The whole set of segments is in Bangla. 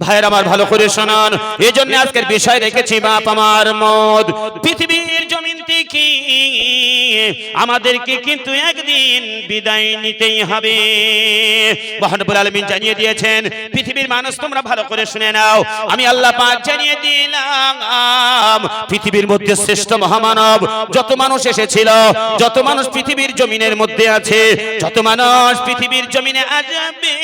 ভাইয়ের আমার ভালো করে শোনান। এই জন্য আজকের বিষয় রেখেছি, বাপ আমার মদ। পৃথিবীর জমিন থেকে আমাদেরকে কিন্তু একদিন বিদায় নিতেই হবে। মহানবুল আলমিন জানিয়ে দিয়েছেন, পৃথিবীর মানুষ তোমরা ভালো করে শুনে নাও। আমি আল্লাহ পাক জানিয়ে দিলাম, পৃথিবীর মধ্যে শ্রেষ্ঠ মহামানব যত মানুষ এসেছিল, যত মানুষ পৃথিবীর জমিনের মধ্যে আছে, যত মানুষ পৃথিবীর জমিনে আসবে,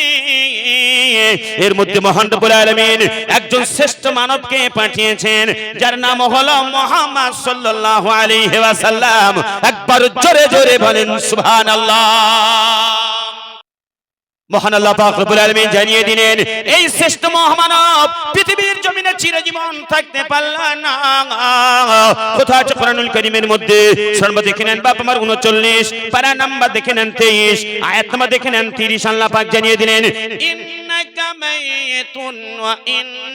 এর মধ্যে মহানবুল আলমিন একজন শ্রেষ্ঠ মানবকে পাঠিয়েছেন, যার নাম হলো মোহাম্মদ সাল্লাহ আলী হেবাসাল্লাম একবার জোরে জোরে বলেন, সুবহানাল্লাহ। মহান আল্লাহ পাক রব্বুল আলামিন জানিয়ে দিলেন, এই শ্রেষ্ঠ মহামানব পৃথিবীর জমিনে চিরজীবন থাকতে পারল না। কথা আছে কোরআনুল কারীমের মধ্যে? সর্ব দেখে নেন, বাপ আমার 39 পারা নাম্বার দেখে নেন 23 আয়াত নাম্বার দেখে নেন 30 আল্লাহ পাক জানিয়ে দিলেন, ইন্নাকা মাইতুন ওয়া মাইয়াতুন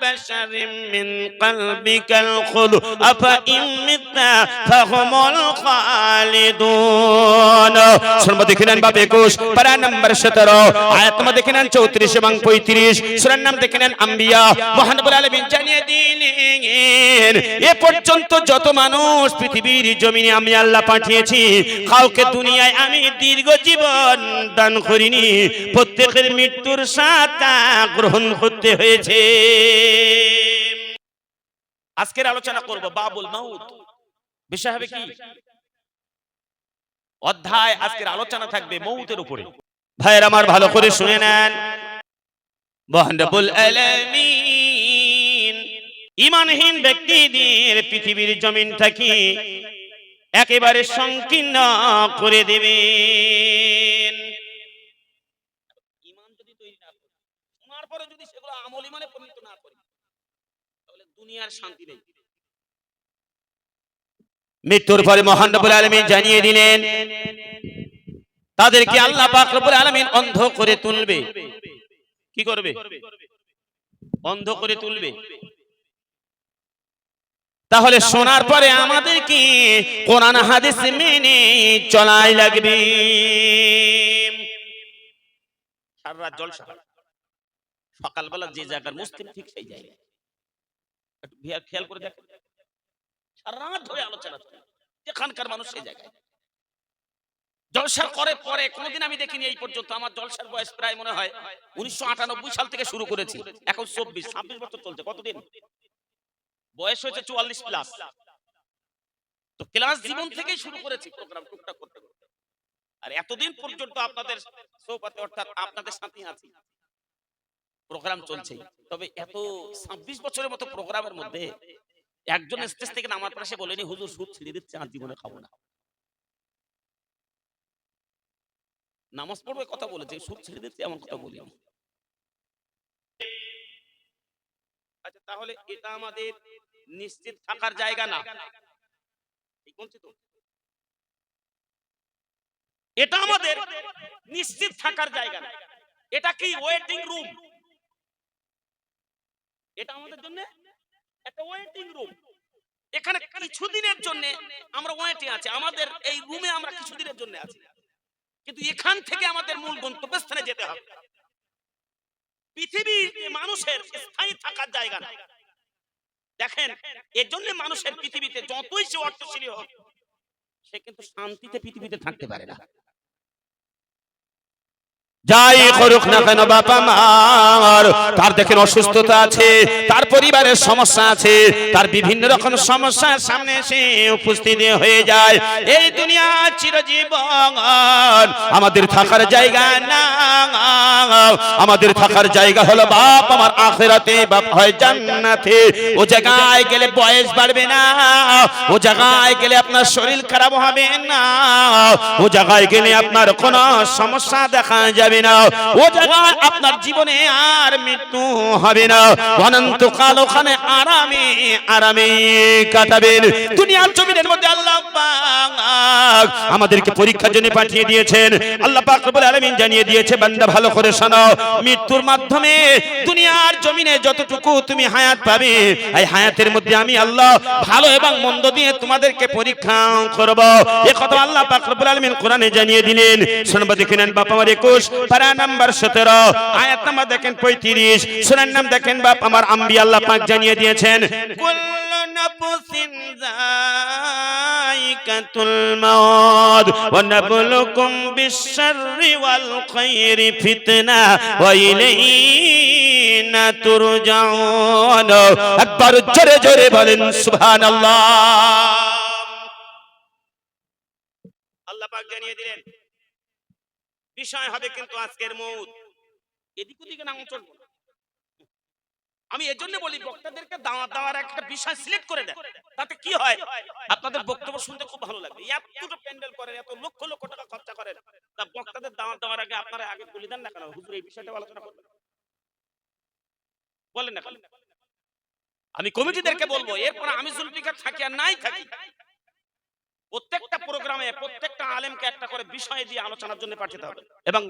لبشر من قلبك الخلد أفإن مت فهم الخالدون. সুরমা দেখে নেন বাপ একুশ পারা নাম্বার সতেরো দেখে নেন চৌত্রিশ এবং পঁয়ত্রিশ দেখে নেন আম্বিয়া, মহানবুল আলমিন জানিয়ে দিলেন, এ পর্যন্ত যত মানুষ পৃথিবীর জমিনে আমি আল্লাহ পাঠিয়েছি, কাউকে দুনিয়ায় আমি দীর্ঘ জীবন দান করিনি, প্রত্যেকের মৃত্যুর সাথে গ্রহণ করতে হয়েছে। আজকের আলোচনা করব বাবুল বিষয় হবে কি? অধ্যায় আজকের আলোচনা থাকবে মৌতের উপরে। ভাইয়ের আমার ভালো করে শুনে নেন। আলামিন ইমানহীন ব্যক্তিদের পৃথিবীর জমিনটাকে একেবারে সংকীর্ণ করে দেবেন। ইমান যদি তৈরি না করি পরে যদি সেগুলো আমল ইমানে পরিণত না করি তাহলে দুনিয়ার শান্তি নেই। মৃত্যুর পরে মহান রব্বুল আলামিন জানিয়ে দিলেন তাদেরকে আল্লাহ পাক রব্বুল আলামিন অন্ধ করে তুলবে। কি করবে? অন্ধ করে তুলবে। তাহলে শোনার পরে আমাদেরকে কোরআন হাদিস মেনে চলাই লাগবে। সারা জলসা। সকালবেলা যে জায়গার মুসলিম ঠিক সেই জায়গায়। খেয়াল করে দেখেন। সারা ধরে আলোচনা চলে। যেখানকার মানুষ সেই জায়গায়। করে পরে আমি দেখিনি এই পর্যন্ত। আমার জলসার বয়স প্রায় মনে হয় উনিশশো আটানব্বই সাল থেকে শুরু করেছি। এখন চব্বিশ, ছাব্বিশ বছর চলছে। কতদিন? বয়স হয়েছে চুয়াল্লিশ প্লাস তো ক্লাস জীবন থেকেই শুরু করেছি প্রোগ্রাম করতে আর এতদিন পর্যন্ত আপনাদের সৌপাতে, অর্থাৎ আপনাদের সাথে আছি। প্রোগ্রাম চলছে তবে এত ছাব্বিশ বছরের মতো প্রোগ্রামের মধ্যে একজন স্টেজ থেকে নামার পরে সে বলেনি হুজুর সুদ ছেড়ে দিচ্ছে আর জীবনে খাব না। নামাজ পড়বে কথা বলেছে সুদ ছেড়ে দিচ্ছে এমন কথা বলিনি। আচ্ছা তাহলে এটা আমাদের নিশ্চিত থাকার জায়গা না। এটা আমাদের নিশ্চিত থাকার জায়গা না। এটা কি ওয়েটিং রুম এটা আমাদের জন্য? একটা ওয়েটিং রুম এখানে কিছুদিনের জন্য আমরা আমাদের এই রুমে আমরা কিছুদিনের জন্য আছি। কিন্তু এখান থেকে আমাদের মূল গন্তব্যস্থানে যেতে হবে। পৃথিবীর মানুষের স্থায়ী থাকার জায়গা না। দেখেন, এর জন্য মানুষের পৃথিবীতে যতই সে অর্থশীলী হোক, সে কিন্তু শান্তিতে পৃথিবীতে থাকতে পারে না। যাই করুক না কেন বাবা মার তার দেখেন অসুস্থতা আছে, তার পরিবারের সমস্যা আছে, তার বিভিন্ন রকম সমস্যার সামনে এসে উপস্থিত হয়ে যায়। এই দুনিয়া চিরজীবন আমাদের থাকার জায়গা না। আমাদের থাকার জায়গা হলো বাপ, আমার আখেরাতে বাপ হয় জান্নাতে। ও জায়গায় গেলে বয়স বাড়বে না। ও জায়গায় গেলে আপনার শরীর খারাপ হবে না। ও জায়গায় গেলে আপনার কোনো সমস্যা দেখা যাবে যাবে না। ও জায়গায় আপনার জীবনে আর মৃত্যু হবে না। অনন্তকাল ওখানে আরামে আরামে কাটাবেন। দুনিয়ার জমিনের মধ্যে আল্লাহ আমাদেরকে পরীক্ষার জন্য পাঠিয়ে দিয়েছেন। আল্লাহ পাক রব্বুল আলামিন জানিয়ে দিয়েছে, বান্দা ভালো করে শোনো, মৃত্যুর মাধ্যমে দুনিয়ার জমিনে যতটুকু তুমি হায়াত পাবে, এই হায়াতের মধ্যে আমি আল্লাহ ভালো এবং মন্দ দিয়ে তোমাদেরকে পরীক্ষা করব। এ কথা আল্লাহ পাক রব্বুল আলামিন কোরআনে জানিয়ে দিলেন। শুনবা দেখে নেন, বাপ আমার 21 পারা নাম্বার 17 আয়াত নাম্বার দেখেন 35 সূরার নাম দেখেন বাপ আমার আম্বি আল্লাহ পাক জানিয়ে দিয়েছেন। জোরে জোরে বলেন সুবহানাল্লাহ আল্লাহ পাক জানিয়ে দিলেন বিষয় হবে কিন্তু আজকের মৌত। এদিক ওদিকে না চলবো। আমি এজন্য বলি, বক্তাদেরকে দাওয়া দেওয়ার একটা বিষয় সিলেক্ট করে দেন। তাতে কি হয়? আপনাদের বক্তব্য শুনতে খুব ভালো লাগবে। এতটা প্যান্ডেল করেন, এত লক্ষ লক্ষ টাকা খরচা করেন। তা বক্তাদের দাওয়া দেওয়ার আগে আপনারা আগে বলে দেন না কেন? হুজুর, এই বিষয়টা আলোচনা করবেন। বলেন না? আমি কমিটিদেরকে বলব, এরপর আমি জুলফিকার থাকি আর নাই থাকি। প্রত্যেকটা প্রোগ্রামে প্রত্যেকটা আলেমকে একটা করে বিষয় দিয়ে আলোচনার জন্য পাঠাতে হবে। এবং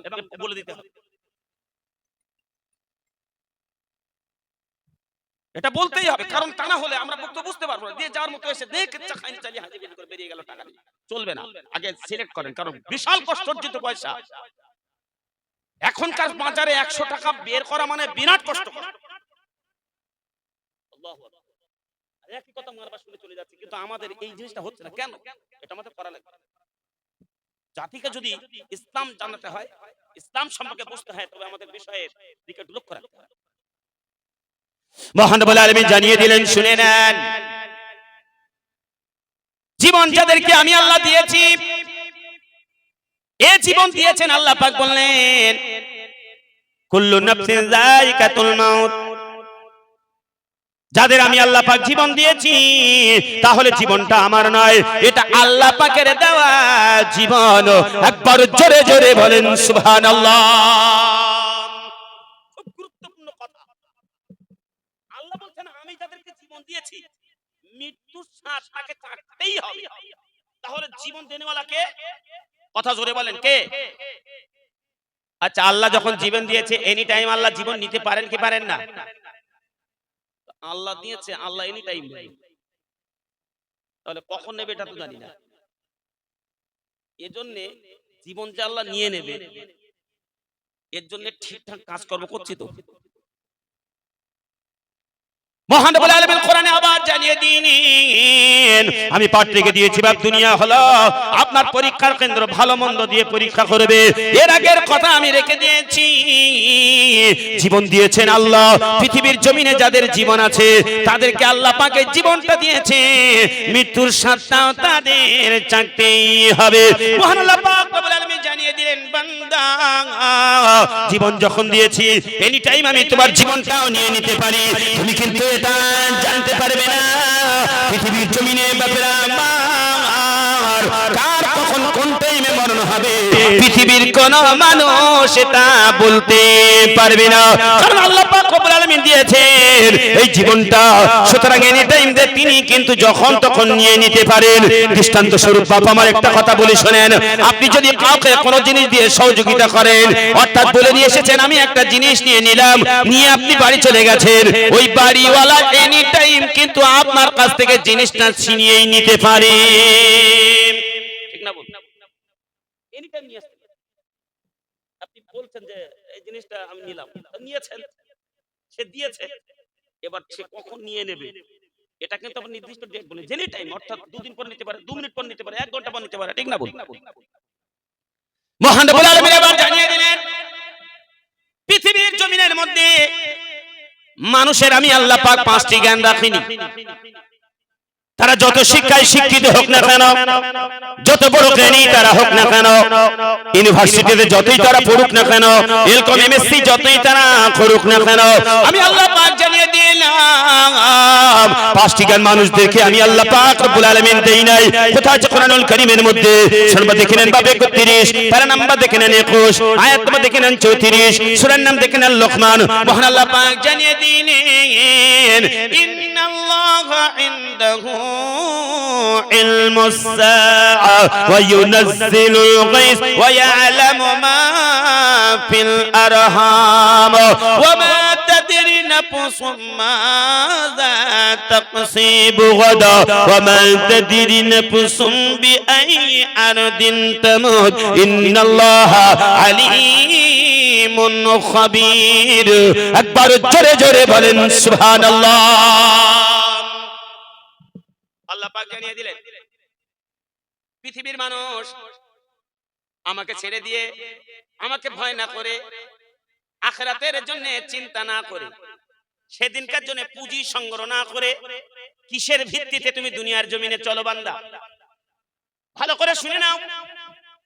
বলে দিতে হবে। এটা বলতেই হবে কারণ তা না হলে আমরা বক্তব্য বুঝতে পারব না। দিয়ে যাওয়ার মতো এসে দেখ চাখানি চালিয়ে হাজির করে বেরিয়ে গেল টাকা। চলবে না। আগে সিলেক্ট করেন কারণ বিশাল কষ্ট অর্জিত পয়সা। এখনকার বাজারে একশো টাকা বের করা মানে বিরাট কষ্ট। আল্লাহু আকবার। আর একই কথা মারবার শুনে চলে যাচ্ছে, কিন্তু আমাদের এই জিনিসটা হচ্ছে না। কেন? এটা আমাদের করা লাগবে জাতিকে যদি ইসলাম জানাতে হয়, ইসলাম সম্পর্কে বুঝতে হয়, তবে আমাদের বিষয়ের দিকে লক্ষ্য রাখতে হয় মহান বলে আলমী জানিয়ে দিলেন, শুনে নেন। জীবন যাদেরকে আমি আল্লাহ দিয়েছি, এ জীবন দিয়েছেন আল্লাহ পাক বললেন, কুল্লু নাফসিন যায়িকাতুল মাউত। যাদের আমি আল্লাহ পাক জীবন দিয়েছি, তাহলে জীবনটা আমার নয়। এটা আল্লাহ পাকের দেওয়া জীবন। একবার জোরে জোরে বলেন কথা। আল্লাহ আচ্ছা আল্লাহ যখন জীবন দিয়েছে এনি টাইম আল্লাহ জীবন নিতে পারেন কি পারেন না? আল্লাহ দিয়েছে, আল্লাহ এনি টাইম তাহলে কখন নেবে এটা তো জানি না। এজন্য জীবন যে আল্লাহ নিয়ে নেবে, এর জন্য ঠিকঠাক কাজকর্ম করছি তো। মহান বলে আলমের কোরআনে আবার জানিয়ে দিন আমি পাঠ দিয়েছি, বাপ, দুনিয়া হলো আপনার পরীক্ষার কেন্দ্র, ভালো মন্দ দিয়ে পরীক্ষা করবে। এর আগের কথা আমি রেখে দিয়েছি। জীবন দিয়েছেন আল্লাহ, পৃথিবীর জমিনে যাদের জীবন আছে, তাদেরকে আল্লাহ পাকে জীবনটা দিয়েছে মৃত্যুর সাতটাও তাদের চাকতেই হবে। মহান আল্লাহ পাক রব্বুল আলামিন জানিয়ে দিলেন বান্দা। জীবন যখন দিয়েছি এনি টাইম আমি তোমার জীবনটাও নিয়ে নিতে পারি। তুমি কিন্তু এটা জানতে পারবে না। পৃথিবীর জমিনে বাপেরা কার কখন কোন টাইমে মরণ হবে? পৃথিবীর কোন মানুষ এটা বলতে পারবে না। আল্লাহ এই জীবনটা, সুতরাং তিনি কিন্তু যখন তখন নিয়ে নিতে পারেন। দৃষ্টান্ত স্বরূপ বাপ আমার একটা কথা বলি শোনেন। আপনি যদি কাউকে কোনো জিনিস দিয়ে সহযোগিতা করেন, অর্থাৎ বলে নিয়ে এসেছেন, আমি একটা জিনিস নিয়ে নিলাম, নিয়ে আপনি বাড়ি চলে গেছেন। ওই বাড়িওয়ালা এনি টাইম কিন্তু আপনার কাছ থেকে জিনিসটা ছিনিয়েই নিতে পারে। আপনি বলছেন যে, এই জিনিসটা আমি নিলাম। নিয়েছেন। সে দিয়েছে, এবার সে কখন নিয়ে নেবে? এটা কিন্তু আপনি নির্দিষ্ট ডেট বলে এনি টাইম অর্থাৎ দুদিন পর নিতে পারে, দু মিনিট পর নিতে পারে, এক ঘণ্টা পর নিতে পারে, ঠিক না বলি মহান জানিয়ে দিলেন, পৃথিবীর জমিনের মধ্যে মানুষের আমি আল্লাহ পাক পাঁচটি জ্ঞান রাখিনি। তার যত শিক্ষায় শিক্ষিত হোক না কেন, যত বড় জ্ঞানী তারা হোক না কেন, ইউনিভার্সিটিতে যতই তারা পড়ুক না কেন এরকম এমএসসি যতই তারা করুক না কেন, আমি আল্লাহ পাক জানিয়ে দিলাম, পাঁচটি গান মানুষদেরকে আমি আল্লাহ পাক রব্বুল আলামিন দেই নাই। কোথায় আছে কোরআনুল কারীমের মধ্যে? সর্ব দেখে নেন বাবে 31 প্যারা নাম্বার দেখে নেন 21 আয়াত নাম্বার দেখে নেন 34 সূরার নাম দেখে লোকমান মহান আল্লাহ পাক জানিয়ে দিলেন, ইন্নাল্লাহা ইনদাহু علم الساعة وينزل الغيث ويعلم ما في الأرحام وما تدري نفس ماذا تقصيب غدا وما تدري نفس بأي أرض تموت إن الله عليم خبير أكبر جري جري بلن سبحان الله আল্লাহ পাক জানিয়ে দিলেন, পৃথিবীর মানুষ আমাকে ছেড়ে দিয়ে আমাকে ভয় না করে, আখরাতের জন্য চিন্তা না করে, সেদিনকার জন্য পুঁজি সংগ্রহ না করে, কিসের ভিত্তিতে তুমি দুনিয়ার জমিনে চলো বান্দা? ভালো করে শুনে নাও।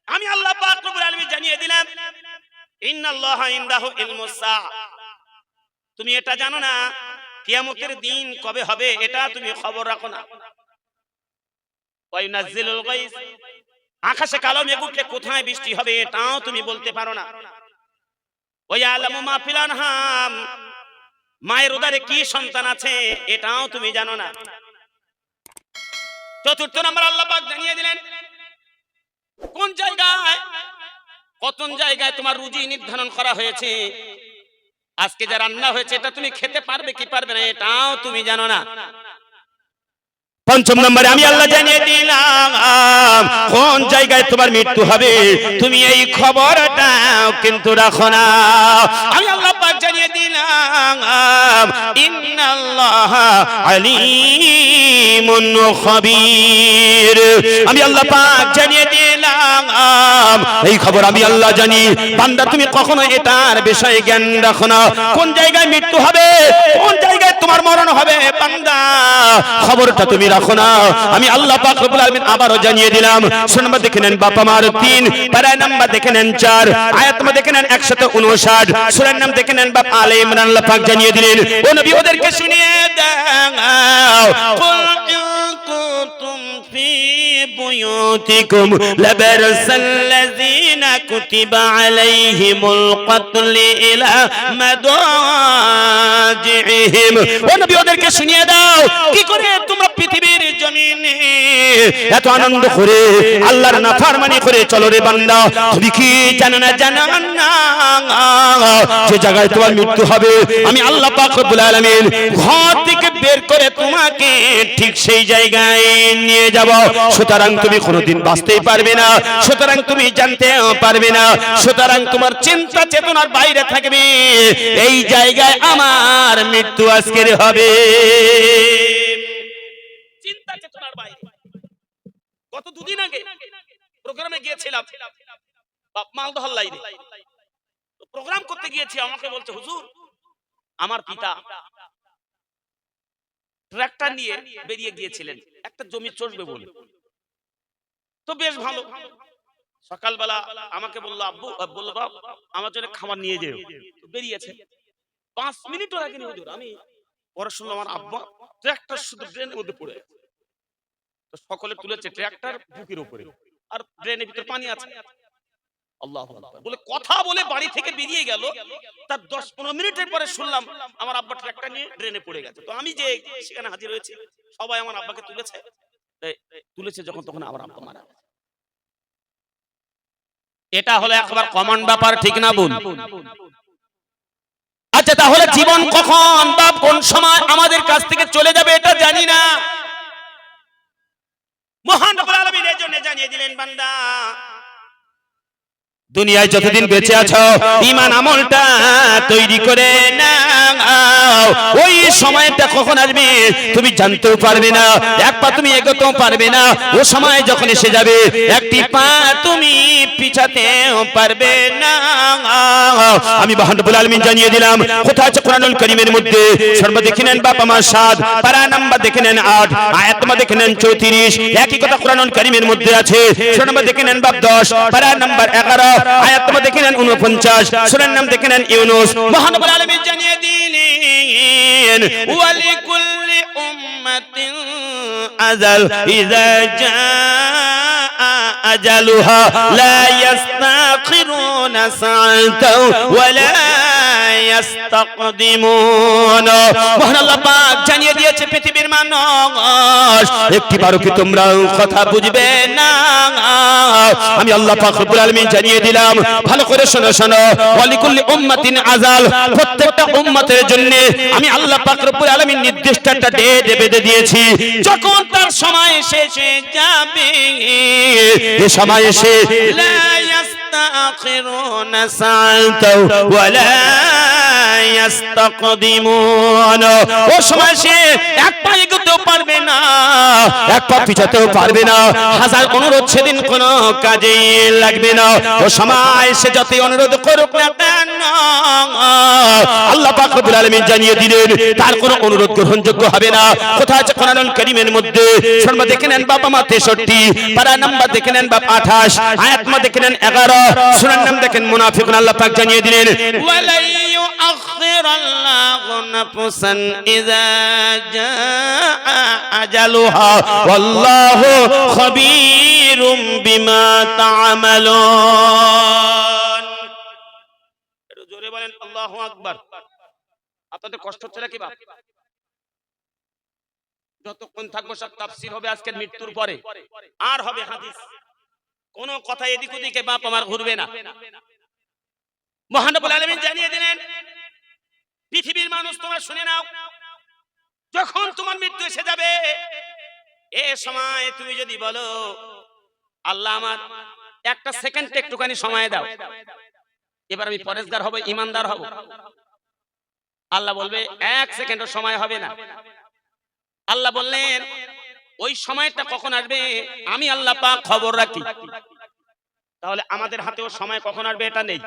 আমি আল্লাহ পাক রব্বুল আলামিন জানিয়ে দিলাম, ইন্নাল্লাহা ইনদাহু ইলমুস সাআ তুমি এটা জানো না, কিয়ামতের দিন কবে হবে, এটা তুমি খবর রাখো না। ওয়াইনাজ্জিলুল গায়স আকাশে কালো মেঘ কোথায় বৃষ্টি হবে এটাও তুমি বলতে পারো না। ওয়ালামু মা ফিল আনহাম। মায়ের উদারে কি সন্তান আছে এটাও তুমি জানো না। চতুর্থ নম্বর আল্লাহ পাক জানিয়ে দিলেন, কোন জায়গায় কত জায়গায় তোমার রুজি নির্ধারণ করা হয়েছে? আজকে যা রান্না হয়েছে, এটা তুমি খেতে পারবে কি পারবে না এটাও তুমি জানো না। পঞ্চম নম্বরে আমি আল্লাহ জানিয়ে দিলাম, কোন জায়গায় তোমার মৃত্যু হবে, তুমি এই খবরটা কিন্তু রাখো না। আমি আল্লাহ পাক জানিয়ে দিলাম, ইন্নাল্লাহ আলিমুন খবীর। আমি আল্লাহ পাক জানিয়ে দিলাম, এই খবর আমি আল্লাহ জানি। বান্দা, তুমি কখনো এটার বিষয়ে জ্ঞান রাখো না। কোন জায়গায় মৃত্যু হবে, কোন জায়গায় তোমার মরণ হবে, বান্দা। খবরটা তুমি রাখো না। আমি আল্লাহ পাক রব্বুল আলামিন আবারো জানিয়ে দিলাম। সুনাম্বার দেখে নেন বাবা মার তিন, প্যারায় নাম্বার দেখে নেন চার আয়াত নাম্বার দেখে নেন একশত উনষাট, সুরের নাম দেখে নেন বাপ আলে ইমরান, আল্লাহ পাক জানিয়ে দিলেন, ও নবী, ওদেরকে শুনিয়ে দাও। কুল ইন কুনতুম ফি بيوتكم لبرس الذين كتب عليهم القتل إلى مضاجعهم ও নবী ওদেরকে শুনিয়ে দাও কি করে তোমরা পৃথিবীর জমিনে এত আনন্দ করে আল্লাহর নাফরমানি করে চলো রে বান্দা তুমি কি জানো না জানো না যে জায়গায় তোমার মৃত্যু হবে আমি আল্লাহ পাক রব্বুল আলামিন ঘর থেকে বের করে তোমাকে ঠিক সেই জায়গায় নিয়ে যাব। সুতরাং তুমি কোনোদিন বাঁচতেই পারবে না। সুতরাং তুমি জানতে পারবে না। সুতরাং তোমার চিন্তা চেতনার বাইরে থাকবে। এই জায়গায় আমার মৃত্যু আজকের হবে। চিন্তা চেতনার বাইরে। গত দুদিন আগে প্রোগ্রামে গিয়েছিলাম। বাপ মালদহ লাইনে প্রোগ্রাম করতে গিয়েছি, আমাকে বলছে, হুজুর, আমার পিতা ট্রাক্টর নিয়ে বেরিয়ে গিয়েছিলেন। একটা জমি চষবে বলে। তো বেশ ভালো। সকালবেলা আমাকে বলল আব্বু বলল বাপ আমার জন্য খাবার নিয়ে যেও। বেরিয়েছে। পাঁচ মিনিটও লাগেনি হুজুর আমি পরে শুনলাম আমার আব্বা ট্রাক্টর শুধু ড্রেনের মধ্যে পড়ে তো সকলে তুলেছে ট্রাক্টর বুকের উপরে। আর ড্রেনের ভিতরে পানি আছে। আল্লাহ বলে কথা বলে বাড়ি থেকে বেরিয়ে গেল তার দশ পনেরো মিনিটের পরে শুনলাম আমার আব্বা নিয়ে ড্রেনে পড়ে গেছে। তো আমি যে সেখানে হাজির হয়েছি সবাই আমার আব্বাকে তুলেছে। তুলেছে যখন তখন আমার আব্বা মারা এটা হলো একবার কমন ব্যাপার ঠিক না বোন আচ্ছা তাহলে জীবন কখন বা কোন সময় আমাদের কাছ থেকে চলে যাবে এটা জানি না। মহান জানিয়ে দিলেন বান্দা দুনিয়ায় যতদিন বেঁচে আছো ইমান আমলটা তৈরি করে নাও। ওই সময়টা কখন আসবে, তুমি জানতেও পারবে না। এক পা তুমি এগোতেও পারবে না। ও সময় যখন এসে যাবে, একটি পা তুমি পিছাতেও পারবে না। আমি মহানবুল আলমিন জানিয়ে দিলাম, কোথায় আছে কোরআনুল করিমের মধ্যে? সর্ব দেখে নেন বাপ আমার সাত পারা নাম্বার দেখে নেন আট, আয়াত নাম্বার দেখে নেন চৌত্রিশ। একই কথা কোরআনুল করিমের মধ্যে আছে নাম্বার দেখে নেন বাপ দশ, পারা নাম্বার এগারো। আয়াত নাম্বার দেখে নেন উনপঞ্চাশ সুরের নাম দেখে নেন ইউনুস। মহানবুল আলমিন জানিয়ে দিলেন আজাল ইযা লা ইস্তাখিরুনা সাআতাও ওয়ালা পৃথিবীর কথা বুঝবে না? আমি জানিয়ে দিলাম, ভালো করে শোনো শোনো। প্রত্যেকটা উম্মতের জন্য আমি আল্লাহ পাক রব্বুল নির্দিষ্ট একটা বেঁধে দিয়েছি। যখন তার সময় শেষে যাবে সময় تأخرون ساعة ولا ইয়াস্তাকদিমুন। অনুরোধ সেদিন কাজে লাগবে না। ও সময় সে অনুরোধ করুক আল্লাহ পাক জানিয়ে দিলেন, তার কোনো অনুরোধ গ্রহণযোগ্য হবে না। কোথায় আছে মধ্যে? শর্মা দেখে নেন বাবা মা 63 পারা নাম্বার দেখে নেন বাপ 28 আয়াত মা দেখে নেন 11 সূরার নাম দেখেন মুনাফিকুন, আল্লাহ পাক জানিয়ে দিলেন ওয়ালাই يؤخر الله نفسا إذا جاء أجلها والله خبير بما تعملون একটু জোরে বলেন আল্লাহু আকবার আপনাদের কষ্ট হচ্ছে নাকি বাপ যতক্ষণ থাকবো সব তাফসীর হবে আজকের মৃত্যুর পরে আর হবে হাদিস কোন কথা এদিক ওদিকে বাপ আমার ঘুরবে না মহানবুল আলামিন জানিয়ে দিলেন পৃথিবীর মানুষ তোমরা শুনে নাও। যখন তোমার মৃত্যু এসে যাবে, এ সময় তুমি যদি বলো, আল্লাহ আমার, একটা সেকেন্ড একটুখানি সময় দাও। এবার আমি পরেশগার হব, ইমানদার হব। আল্লাহ বলবে, এক সেকেন্ডের সময় হবে না। আল্লাহ বললেন, ওই সময়টা কখন আসবে, আমি আল্লাহ পাক খবর রাখি। তাহলে আমাদের হাতেও সময় কখন আসবে, এটা নেই।